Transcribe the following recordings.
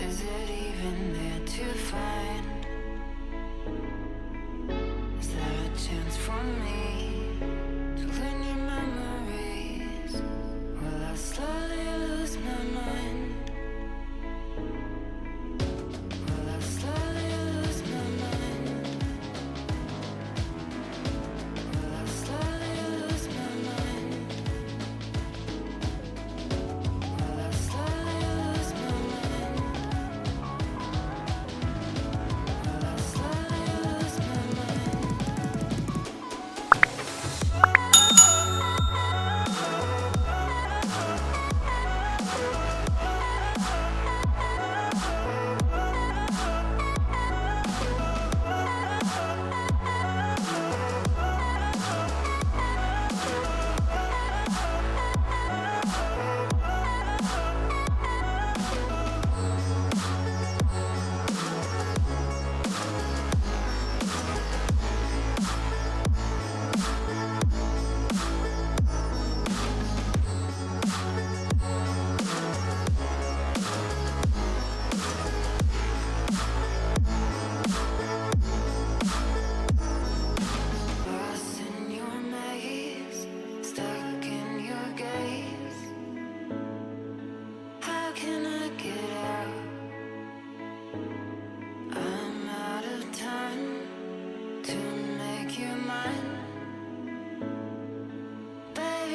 does it even matter?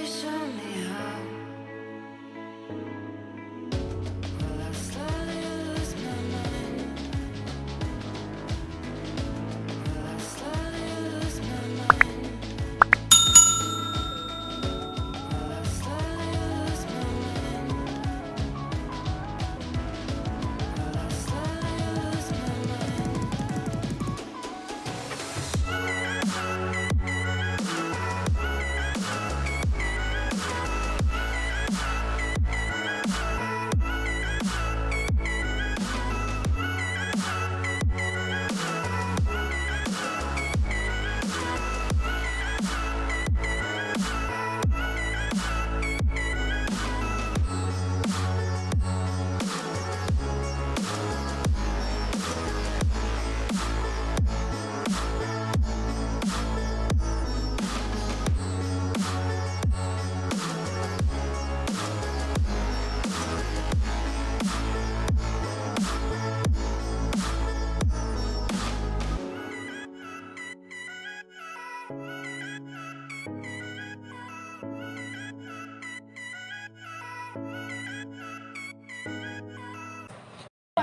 遇上你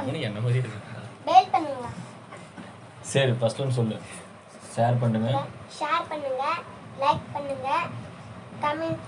பண்ணுங்க என்ன மாதிரி டெலிட் பண்ணுங்க. சரி ஃபர்ஸ்ட் ஒன் சொல்லு. ஷேர் பண்ணுங்க. ஷேர் பண்ணுங்க லைக் பண்ணுங்க கமெண்ட்